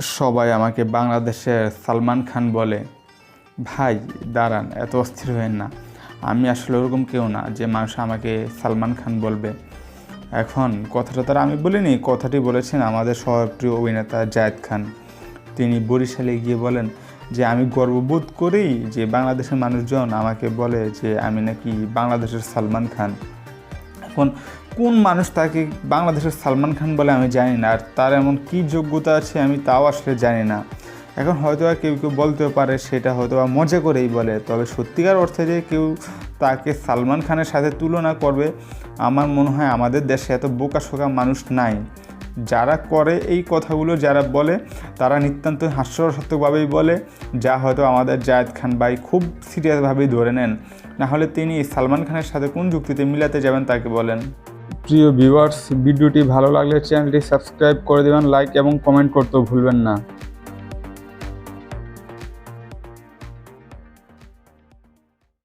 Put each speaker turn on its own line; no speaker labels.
সবাই আমাকে বাংলাদেশের সালমান খান বলে, ভাই, দাঁড়ান, এত অস্থির হয়েন না। আমি আসলে ওরকম কেউ না যে মানুষ আমাকে সালমান খান বলবে। এখন কথাটা তারা আমি বলিনি, কথাটি বলেছেন আমাদের সহপ্রিয় অভিনেতা জায়েদ খান। তিনি বরিশালে গিয়ে বলেন যে, আমি গর্ববোধ করি যে বাংলাদেশের মানুষজন আমাকে বলে যে, আমি নাকি বাংলাদেশের সালমান খান। এখন কোন মানুষ তাকে বাংলাদেশের সালমান খান বলে আমি জানি না, আর তার এমন কি যোগ্যতা আছে আমি তাও আসলে জানি না। এখন হয়তো আর কেউ কেউ বলতে পারে, সেটা হয়তো বা মজা করেই বলে। তবে সত্যিকার অর্থে যে কেউ তাকে সালমান খানের সাথে তুলনা করবে, আমার মনে হয় আমাদের দেশে এত বোকা শোকা মানুষ নাই। যারা করে এই কথাগুলো, যারা বলে, তারা নিতান্ত হাস্যরসাত্মকভাবেই বলে, যা হয়তো আমাদের জায়েদ খান ভাই খুব সিরিয়াসভাবেই ধরে নেন। নাহলে তিনি সালমান খানের সাথে কোন যুক্তিতে মিলাতে যাবেন তাকে বলেন? প্রিয় ভিউয়ার্স ভিডিওটি ভালো লাগলে চ্যানেলটি সাবস্ক্রাইব করে দেবেন লাইক এবং কমেন্ট করতেও ভুলবেন না।